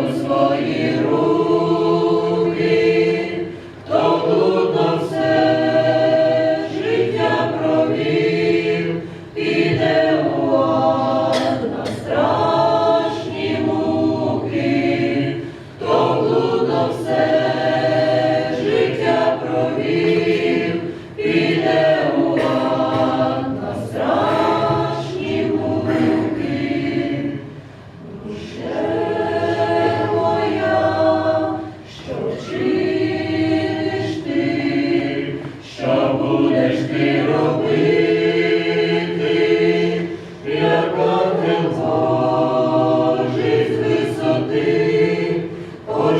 у свої руки.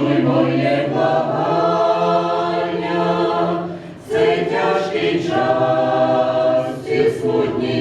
почуй моє це тяжкий час і смутній.